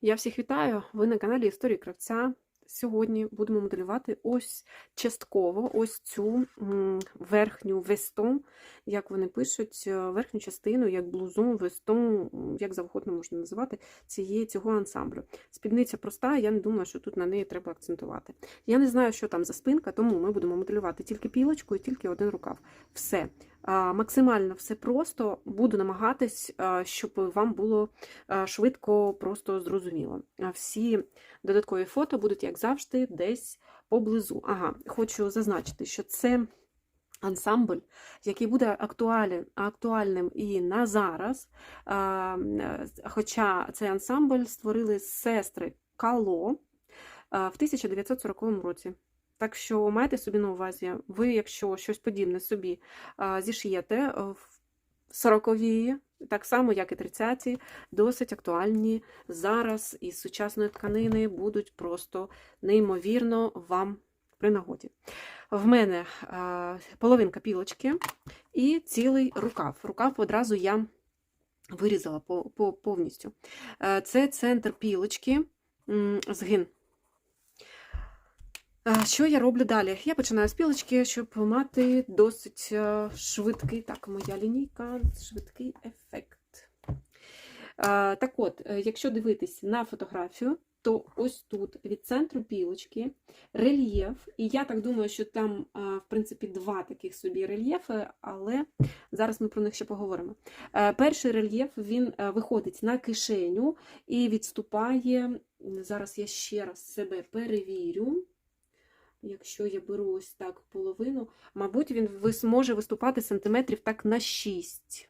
Я всіх вітаю! Ви на каналі Історії Кравця. Сьогодні будемо моделювати ось частково ось цю верхню вестон, як вони пишуть, е, верхню частину, як блузон, вестон, як завгодно можна називати цієї, цього ансамблю. Спідниця проста, я не думаю, що тут на неї треба акцентувати. Я не знаю, що там за спинка, тому ми будемо моделювати тільки пілочку і тільки один рукав. Все. Максимально все просто, буду намагатись, щоб вам було швидко, просто зрозуміло. Всі додаткові фото будуть, як завжди, десь поблизу. Ага, хочу зазначити, що це ансамбль, який буде актуален, актуальним і на зараз. Хоча цей ансамбль створили сестри Кало в 1940 році. Так що майте собі на увазі, ви, якщо щось подібне собі а, зішиєте е, в 40-ві, так само, як і 30-ті, досить актуальні зараз із сучасної тканини будуть просто неймовірно вам при нагоді. В мене половинка пілочки і цілий рукав. Рукав одразу я вирізала по, по, повністю. Е, Це центр пілочки, згин. Що я роблю далі? Я починаю з пілочки, щоб мати досить е, швидкий, так, моя лінійка, швидкий ефект. Так от, е, якщо дивитись на фотографію, то ось тут від центру пілочки рельєф. І я так думаю, що там, в принципі, два таких собі рельєфи, але зараз ми про них ще поговоримо. Е, Перший рельєф він е, виходить на кишеню і відступає. Зараз я ще раз себе перевірю. Якщо я беру ось так половину, мабуть, він вис- може виступати сантиметрів так на 6.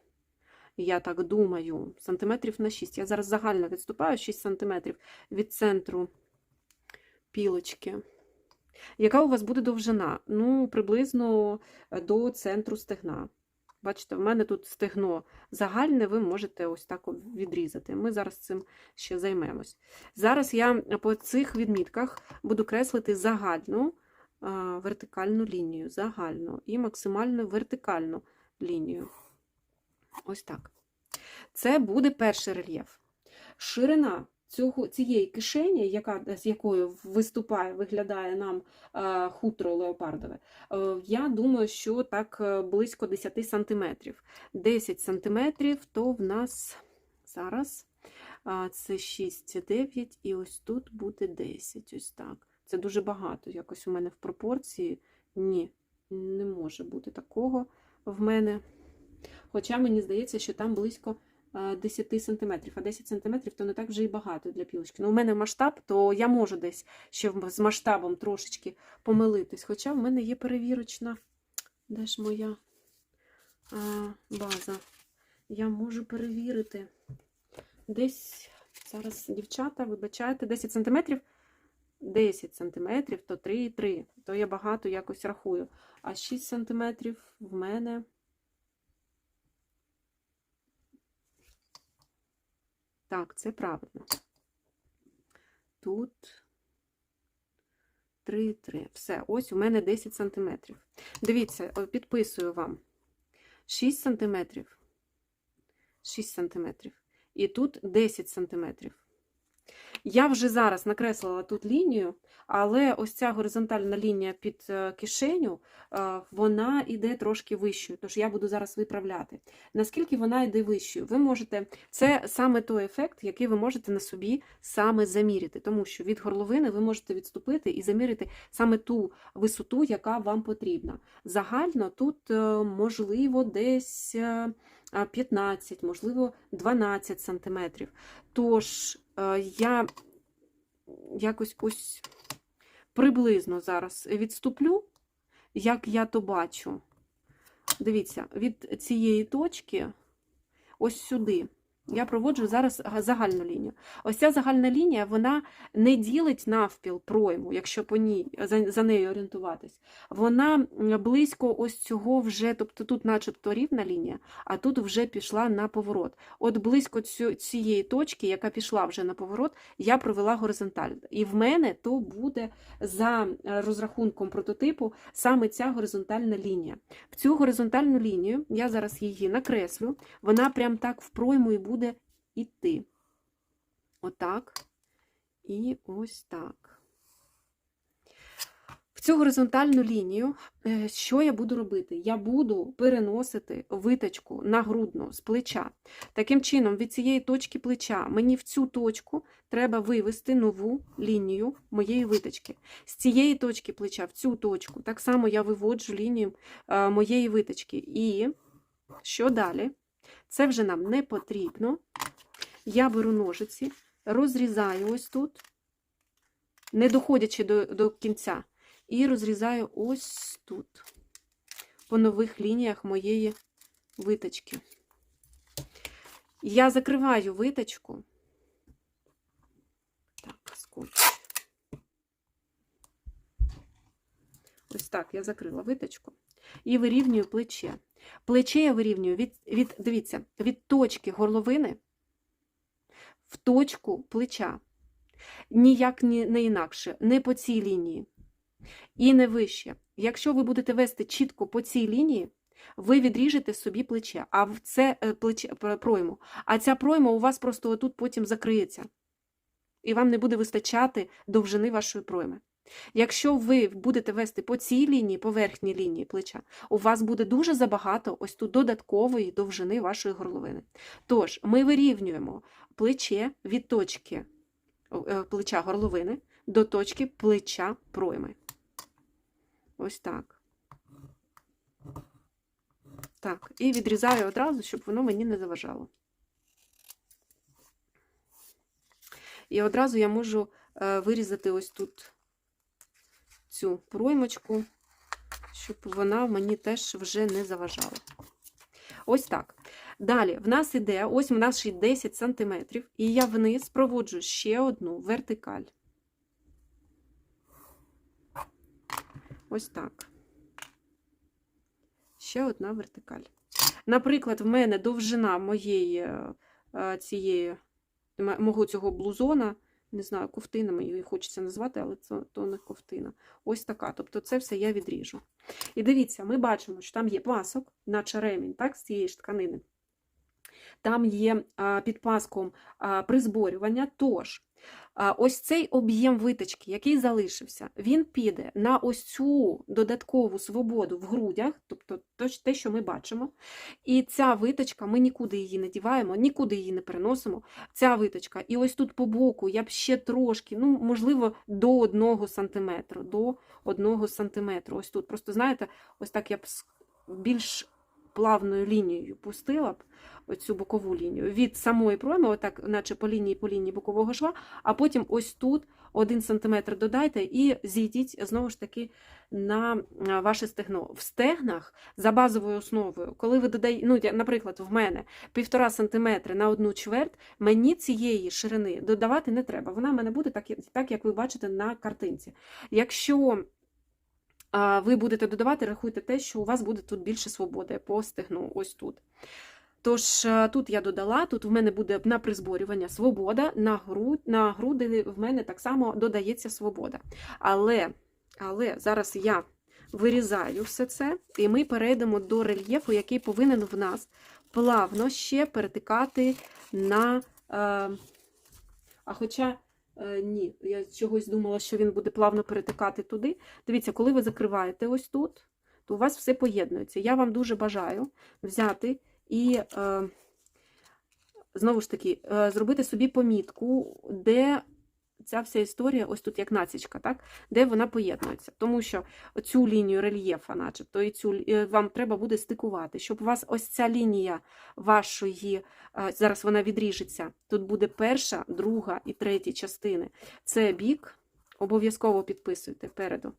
Я так думаю, сантиметрів на 6. Я зараз загально відступаю 6 сантиметрів від центру пілочки. Яка у вас буде довжина? Ну, приблизно е, до центру стегна. Бачите, в мене тут стегно загальне, ви можете ось так відрізати. Ми зараз цим ще займемось. Зараз я по цих відмітках буду креслити загальну вертикальну лінію, загальну і максимально вертикальну лінію. Ось так. Це буде перший рельєф. Ширина цього, цієї кишені, яка, з якою виступає, виглядає нам е, хутро леопардове, е, я думаю, що так е, близько 10 сантиметрів. 10 сантиметрів, то в нас зараз а, це 6, 9, і ось тут буде 10. Ось так. Це дуже багато. Якось у мене в пропорції. Ні, не може бути такого в мене. Хоча мені здається, що там близько 10 сантиметрів, а 10 сантиметрів то не так вже і багато для пілочки. Ну, у мене масштаб, то я можу десь ще з масштабом трошечки помилитись. Хоча в мене є перевірочна. Де ж моя а, база? Я можу перевірити. Десь зараз, дівчата, вибачайте, 10 сантиметрів. 10 сантиметрів, то 3,3. То я багато якось рахую. А 6 сантиметрів в мене. Так, це правильно. Тут 3,3. Все, ось у мене 10 сантиметрів. Дивіться, підписую вам. 6 сантиметрів. 6 сантиметрів. І тут 10 сантиметрів. Я вже зараз накреслила тут лінію, але ось ця горизонтальна лінія під е, кишеню, е, вона йде трошки вищою, тож я буду зараз виправляти. Наскільки вона йде вищою? Ви можете, це саме той ефект, який ви можете на собі саме заміряти, тому що від горловини ви можете відступити і заміряти саме ту висоту, яка вам потрібна. Загально тут е, можливо десь 15, можливо 12 сантиметрів. Тож е, я якось ось приблизно зараз відступлю, як я то бачу. Дивіться, від цієї точки ось сюди. Я проводжу зараз загальну лінію. Ось ця загальна лінія вона не ділить навпіл пройму, якщо по ній за, за нею орієнтуватись. Вона близько ось цього вже, тобто тут, начебто, рівна лінія, а тут вже пішла на поворот. От близько цю- цієї точки, яка пішла вже на поворот, я провела горизонталь. І в мене то буде за е, розрахунком прототипу саме ця горизонтальна лінія. В цю горизонтальну лінію я зараз її накреслю, вона прям так в пройму і буде іти. Отак. І ось так. В цю горизонтальну лінію, е, що я буду робити? Я буду переносити виточку на грудну з плеча. Таким чином, від цієї точки плеча мені в цю точку треба вивести нову лінію моєї виточки. З цієї точки плеча в цю точку так само я виводжу лінію е, моєї виточки. І що далі? Це вже нам не потрібно. Я беру ножиці, розрізаю ось тут, не доходячи до, до кінця. І розрізаю ось тут, по нових лініях моєї виточки. Я закриваю виточку. Так, скотч. Ось так я закрила виточку. І вирівнюю плече. Плече я вирівнюю від, від, дивіться, від точки горловини в точку плеча. Ніяк не, інакше, не по цій лінії і не вище. Якщо ви будете вести чітко по цій лінії, ви відріжете собі плече, а в це е, плече пройму. А ця пройма у вас просто отут потім закриється. І вам не буде вистачати довжини вашої пройми. Якщо ви будете вести по цій лінії, по верхній лінії плеча, у вас буде дуже забагато ось тут додаткової довжини вашої горловини. Тож, ми вирівнюємо плече від точки е, плеча горловини до точки плеча пройми. Ось так. Так, і відрізаю одразу, щоб воно мені не заважало. І одразу я можу е, вирізати ось тут цю проймочку, щоб вона мені теж вже не заважала. Ось так. Далі, в нас іде, ось у нас ще 10 см, і я вниз проводжу ще одну вертикаль. Ось так. Ще одна вертикаль. Наприклад, в мене довжина моєї е, цієї, мого цього блузона, не знаю, ковтинами її хочеться назвати, але це то не ковтина. Ось така. Тобто це все я відріжу. І дивіться, ми бачимо, що там є пасок, наче ремінь, так, з цієї ж тканини. Там є під паском призборювання. Тож, ось цей об'єм виточки, який залишився, він піде на ось цю додаткову свободу в грудях, тобто те, що ми бачимо. І ця виточка, ми нікуди її не діваємо, нікуди її не переносимо. Ця виточка. І ось тут по боку я б ще трошки, ну, можливо, до 1 см. До 1 см. Ось тут. Просто, знаєте, ось так я б більш плавною лінією пустила б оцю бокову лінію від самої пройми, отак, наче по лінії по лінії бокового шва, а потім ось тут 1 см додайте і зійдіть знову ж таки на ваше стегно. В стегнах за базовою основою, коли ви додаєте, ну, наприклад, в мене 1,5 см на одну чверть, мені цієї ширини додавати не треба. Вона в мене буде так, так як ви бачите на картинці. Якщо ви будете додавати, рахуйте те, що у вас буде тут більше свободи по стегну, ось тут. Тож, е, тут я додала, тут в мене буде на призборювання свобода, на груд, на груди в мене так само додається свобода. Але, Але зараз я вирізаю все це, і ми перейдемо до рельєфу, який повинен в нас плавно ще перетикати на. Е, а хоча. Е, ні, я чогось думала, що він буде плавно перетикати туди. Дивіться, коли ви закриваєте ось тут, то у вас все поєднується. Я вам дуже бажаю взяти і, е, знову ж таки, е, зробити собі помітку, де ця вся історія, ось тут як націчка, так? де вона поєднується. Тому що цю лінію рельєфа, начебто, і цю е, вам треба буде стикувати, щоб у вас ось ця лінія вашої, зараз вона відріжеться. Тут буде перша, друга і третя частини. Це бік. Обов'язково підписуйте переду.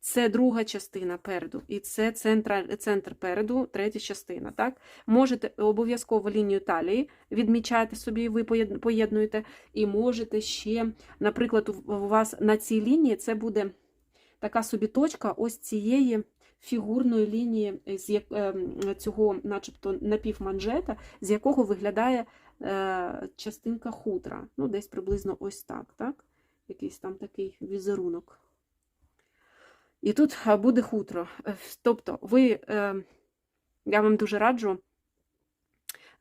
Це друга частина переду, і це центр, центр переду, третя частина. Так? Можете обов'язково лінію талії відмічати собі, ви поєднуєте, і можете ще, наприклад, у вас на цій лінії це буде така собі точка ось цієї фігурної лінії з ем, цього, начебто, напівманжета, з якого виглядає е, частинка хутра. Ну, Десь приблизно ось так. так? Якийсь там такий візерунок. І тут буде хутро. Е, тобто, ви, е, я вам дуже раджу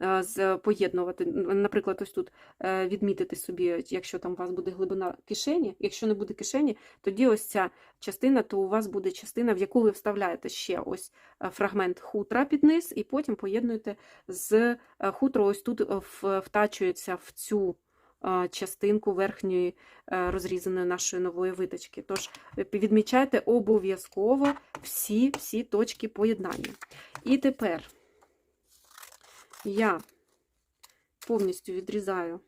е, поєднувати. Наприклад, ось тут е, відмітити собі, якщо там у вас буде глибина кишені. Якщо не буде кишені, тоді ось ця частина, то у вас буде частина, в яку ви вставляєте ще ось е, фрагмент хутра під низ, і потім поєднуєте з е, хутро, ось тут е, втачується в цю е, частинку верхньої е, розрізаної нашої нової виточки. Тож е, відмічайте обов'язково всі, всі точки поєднання. І тепер я повністю відрізаю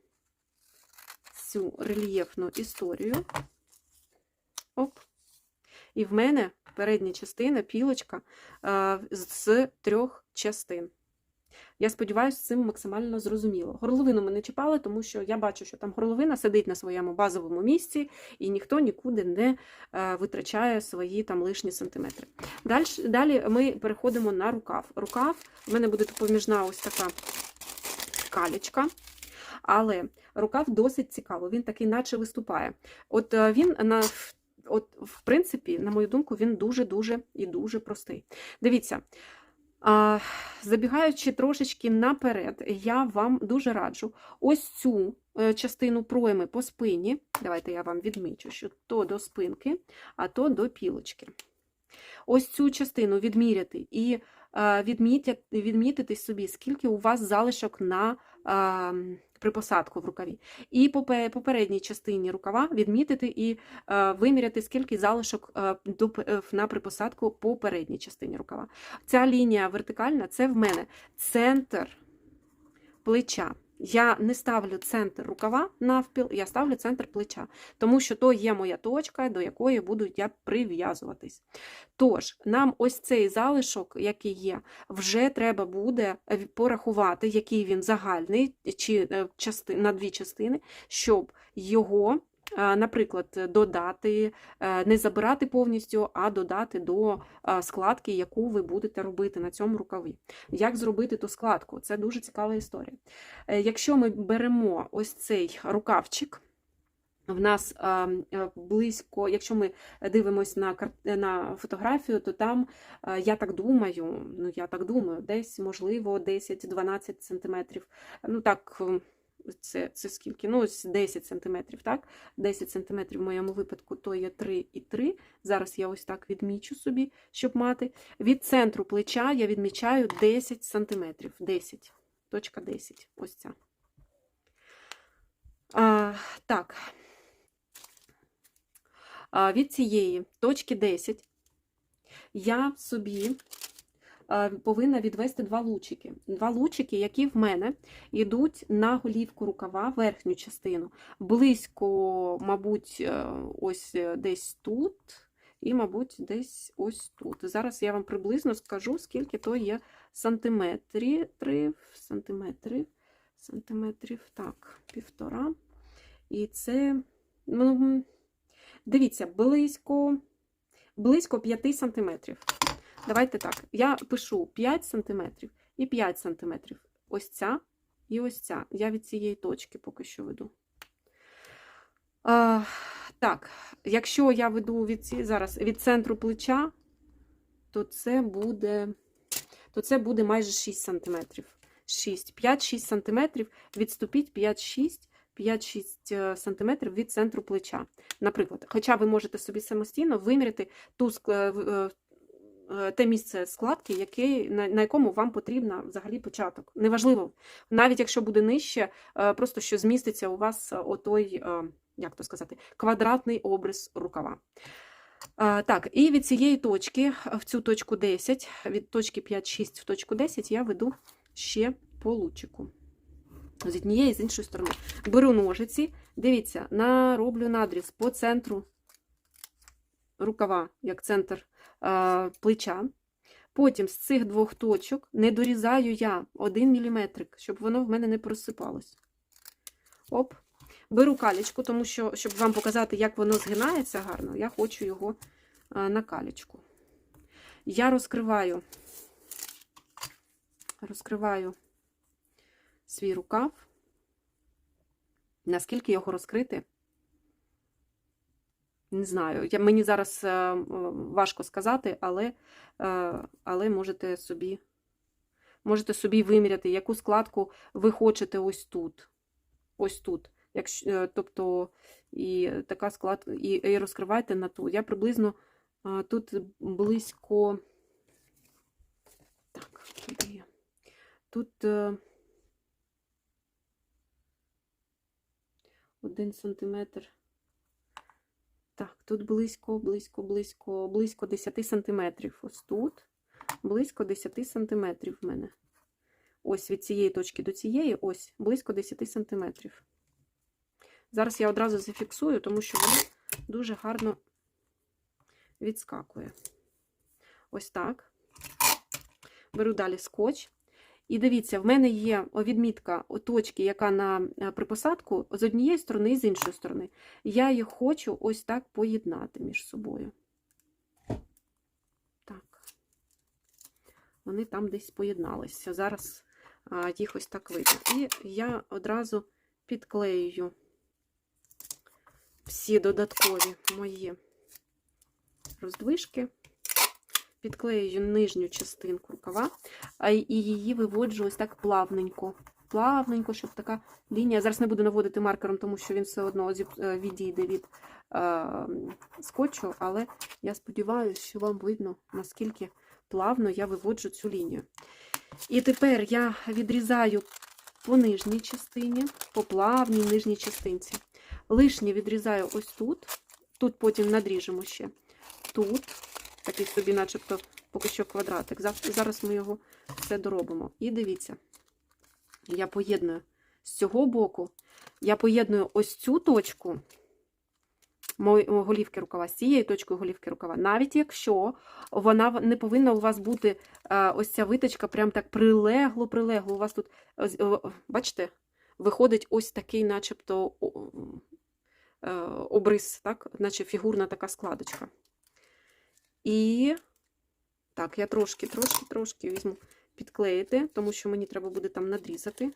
цю рельєфну історію. Оп. І в мене передня частина, пілочка е, з трьох частин. Я сподіваюся, цим максимально зрозуміло. Горловину ми не чіпали, тому що я бачу, що там горловина сидить на своєму базовому місці, і ніхто нікуди не е, витрачає свої там лишні сантиметри. Далі, далі ми переходимо на рукав. Рукав в мене буде допоміжна ось така калічка. Але рукав досить цікаво, він такий, наче виступає. От е, він на от, в принципі, на мою думку, він дуже-дуже і дуже простий. Дивіться, забігаючи трошечки наперед, я вам дуже раджу ось цю е, частину пройми по спині. Давайте я вам відмічу, що то до спинки, а то до пілочки. Ось цю частину відміряти і відмітити собі, скільки у вас залишок на е, припосадку в рукаві. І по попередній частині рукава відмітити і е, виміряти, скільки залишок е, е, на припосадку по передній частині рукава. Ця лінія вертикальна це в мене центр плеча. Я не ставлю центр рукава навпіл, я ставлю центр плеча, тому що то є моя точка, до якої буду я прив'язуватись. Тож, нам ось цей залишок, який є, вже треба буде е, порахувати, який він загальний, чи е, на дві частини, щоб його, наприклад, додати, е, не забирати повністю, а додати до е, складки, яку ви будете робити на цьому рукаві. Як зробити ту складку? Це дуже цікава історія. Е, Якщо ми беремо ось цей рукавчик, в нас е, е, близько, якщо ми дивимося на, на фотографію, то там, е, я так думаю, ну я так думаю, десь, можливо, 10-12 сантиметрів. Ну так, е, це, це скільки? Ну, ось 10 сантиметрів, так? 10 сантиметрів в моєму випадку то є 3 і 3. Зараз я ось так відмічу собі, щоб мати. Від центру плеча я відмічаю 10 сантиметрів. 10. Точка 10. Ось ця. А, так. А, від цієї точки 10 я собі повинна відвести два лучики. Два лучики, які в мене йдуть на голівку рукава, верхню частину. Близько, мабуть, е, ось е, десь тут. І, мабуть, десь ось тут. Зараз я вам приблизно скажу, скільки то є сантиметрів, сантиметрів, сантиметрів, так, півтора. І це, ну, дивіться, близько, близько 5 сантиметрів. Давайте так, я пишу 5 сантиметрів і 5 сантиметрів. Ось ця і ось ця. Я від цієї точки поки що веду. А, так, якщо я веду від ці, зараз від центру плеча, то це буде, то це буде майже 6 сантиметрів. 6, 5-6 сантиметрів, відступіть 5-6, 5-6 сантиметрів від центру плеча. Наприклад, хоча ви можете собі самостійно виміряти ту те місце складки, яке, на, на якому вам потрібно взагалі початок. Неважливо, навіть якщо буде нижче, е, просто що зміститься у вас отой, е, як то сказати, квадратний обрис рукава. Так, і від цієї точки, в цю точку 10, від точки 5-6 в точку 10 я веду ще по лучику. З однієї з іншої сторони. Беру ножиці, дивіться, нароблю надріз по центру рукава, як центр е, плеча. Потім з цих двох точок не дорізаю я 1 мм, щоб воно в мене не просипалось. Оп. Беру калічку, тому що, щоб вам показати, як воно згинається гарно, я хочу його на калічку. Я розкриваю, розкриваю свій рукав. Наскільки його розкрити? Не знаю. Я, мені зараз е, важко сказати, але, е, але можете собі можете собі виміряти, яку складку ви хочете ось тут. Ось тут. Якщо, е, тобто, і така склад, і, і розкривайте на ту. Я приблизно тут близько. Так, де я? Тут один сантиметр. Так, тут близько, близько, близько, близько 10 сантиметрів. Ось тут. Близько 10 сантиметрів в мене. Ось від цієї точки до цієї, ось, близько 10 сантиметрів. Зараз я одразу зафіксую, тому що воно дуже гарно відскакує. Ось так. Беру далі скотч. І дивіться, в мене є відмітка точки, яка на е, припосадку з однієї сторони і з іншої сторони. Я їх хочу ось так поєднати між собою. Так. Вони там десь поєдналися. Зараз їх ось так видно. І я одразу підклеюю всі додаткові мої роздвижки підклеюю нижню частинку рукава, і її виводжу ось так плавненько. Плавненько, щоб така лінія. Зараз не буду наводити маркером, тому що він все одно е, відійде від е, скотчу, але я сподіваюся, що вам видно, наскільки плавно я виводжу цю лінію. І тепер я відрізаю по нижній частині, по плавній нижній частинці. Лишнє відрізаю ось тут. Тут потім надріжемо ще. Тут такий собі, начебто, поки що квадратик. Зараз ми його все доробимо. І дивіться, я поєдную з цього боку, я поєдную ось цю точку голівки рукава з цією точкою голівки рукава. Навіть якщо вона не повинна у вас бути е, ось ця виточка, прям так прилегло, прилегло. У вас тут, бачите, виходить ось такий, начебто, е, обрис, так? наче фігурна така складочка. І так, я трошки, трошки, трошки візьму підклеїти, тому що мені треба буде там надрізати,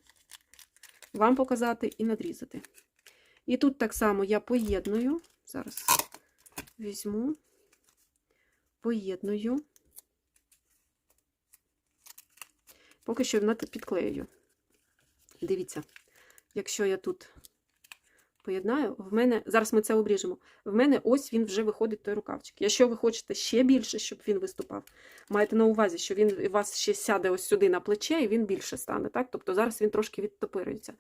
вам показати і надрізати. І тут так само я поєдную, зараз візьму, поєдную, поки що підклею. Дивіться, якщо я тут поєднаю, в мене, зараз ми це обріжемо, в мене ось він вже виходить той рукавчик. Якщо ви хочете ще більше, щоб він виступав, маєте на увазі, що він у вас ще сяде ось сюди на плече, і він більше стане. так? Тобто зараз він трошки відтопирюється.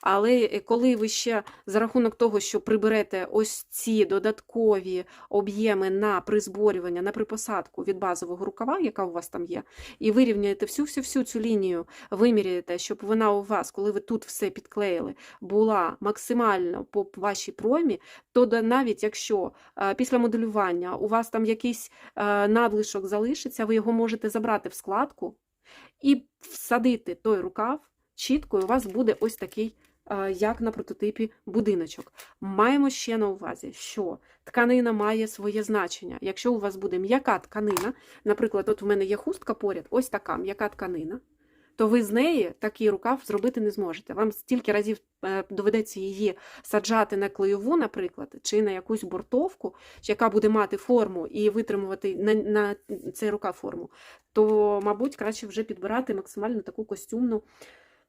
Але е, коли ви ще за рахунок того, що приберете ось ці додаткові об'єми на призборювання, на припосадку від базового рукава, яка у вас там є, і вирівняєте всю-всю-всю цю лінію, виміряєте, щоб вона у вас, коли ви тут все підклеїли, була максимально по вашій проймі, то навіть якщо е, після моделювання у вас там якийсь е, надлишок залишиться, ви його можете забрати в складку і всадити той рукав чітко, і у вас буде ось такий, е, як на прототипі, будиночок. Маємо ще на увазі, що тканина має своє значення. Якщо у вас буде м'яка тканина, наприклад, от у мене є хустка поряд, ось така м'яка тканина. То ви з неї такий рукав зробити не зможете. Вам стільки разів доведеться її саджати на клейову, наприклад, чи на якусь бортовку, яка буде мати форму і витримувати на, на цей рукав форму, то, мабуть, краще вже підбирати максимально таку костюмну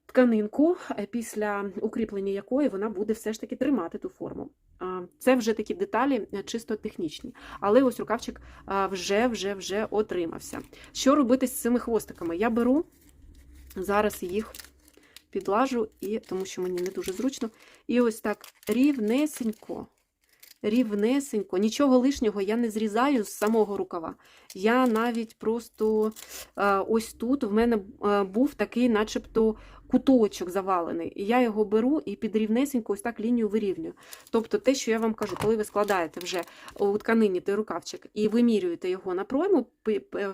тканинку, е, після укріплення якої вона буде все ж таки тримати ту форму. Це вже такі деталі е, чисто технічні. Але ось рукавчик вже вже вже отримався. Що робити з цими хвостиками? Я беру зараз їх підлажу, і, тому що мені не дуже зручно. І ось так рівнесенько, рівнесенько, нічого лишнього я не зрізаю з самого рукава. Я навіть просто е, ось тут в мене е, був такий, начебто, куточок завалений. І я його беру і під рівнесенько ось так лінію вирівнюю. Тобто те, що я вам кажу, коли ви складаєте вже у тканині той рукавчик і вимірюєте його на пройму,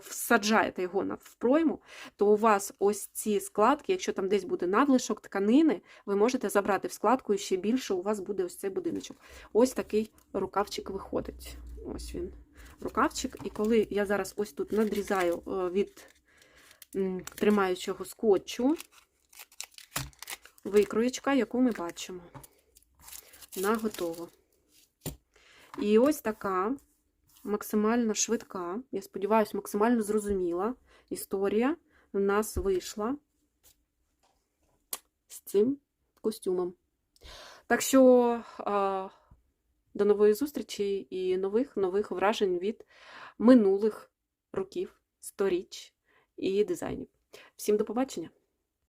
всаджаєте його в пройму, то у вас ось ці складки, якщо там десь буде надлишок тканини, ви можете забрати в складку і ще більше у вас буде ось цей будиночок. Ось такий рукавчик виходить. Ось він. Рукавчик, і коли я зараз ось тут надрізаю е, від тримаючого скотчу, викроєчка, яку ми бачимо. На готово. І ось така максимально швидка, я сподіваюся, максимально зрозуміла історія в нас вийшла з цим костюмом. Так що до нової зустрічі і нових нових вражень від минулих років, сторіч і дизайнів. Всім до побачення!